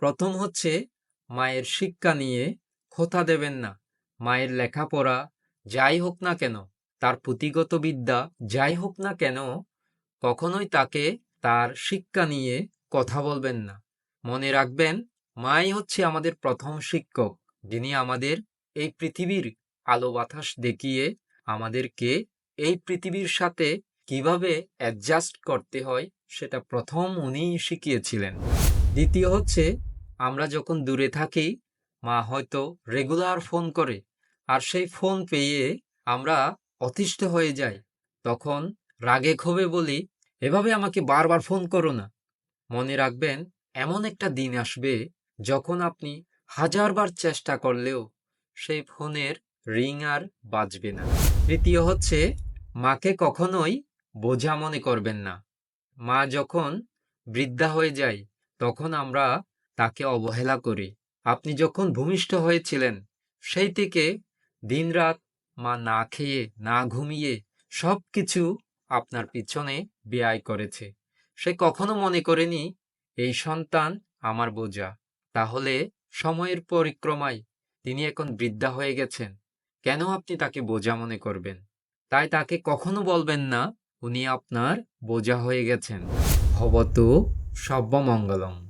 প্রথম হচ্ছে মায়ের শিক্ষা নিয়ে খোতা দেবেন না। মায়ের লেখাপড়া যাই হোক না কেন, তার পুঁথিগত বিদ্যা যাই হোক না কেন, কখনোই তাকে তার শিক্ষা নিয়ে কথা বলবেন না। মনে রাখবেন, মাই হচ্ছে আমাদের প্রথম শিক্ষক, যিনি আমাদের এই পৃথিবীর আলো বাতাস দেখিয়ে আমাদেরকে এই পৃথিবীর সাথে কীভাবে অ্যাডজাস্ট করতে হয়, সেটা প্রথম উনিই শিখিয়েছিলেন। দ্বিতীয় হচ্ছে আমরা যখন দূরে থাকি, মা হয়তো রেগুলার ফোন করে আর সেই ফোন পেয়ে আমরা অতিষ্ঠ হয়ে যাই। তখন রাগে ক্ষোভে বলি, এভাবে আমাকে বারবার ফোন করো না। মনে রাখবেন, এমন একটা দিন আসবে যখন আপনি হাজারবার চেষ্টা করলেও সেই ফোনের রিং আর বাজবে না। তৃতীয় হচ্ছে, মাকে কখনোই বোঝা মনে করবেন না। মা যখন বৃদ্ধা হয়ে যায়, তখন আমরা তাকে অবহেলা করি। আপনি যখন ভূমিষ্ঠ হয়েছিলেন, সেই থেকে দিনরাত মা না খেয়ে, না ঘুমিয়ে সব কিছু আপনার পিছনে ব্যয় করেছে। সে কখনো মনে করেনি, এই সন্তান আমার বোঝা। তাহলে সময়ের পরিক্রমায় তিনি এখন বৃদ্ধা হয়ে গেছেন। কেন আপনি তাকে বোঝা মনে করবেন? তাই তাকে কখনো বলবেন না, উনি আপনার বোঝা হয়ে গেছেন। ভবত সব্যমঙ্গলম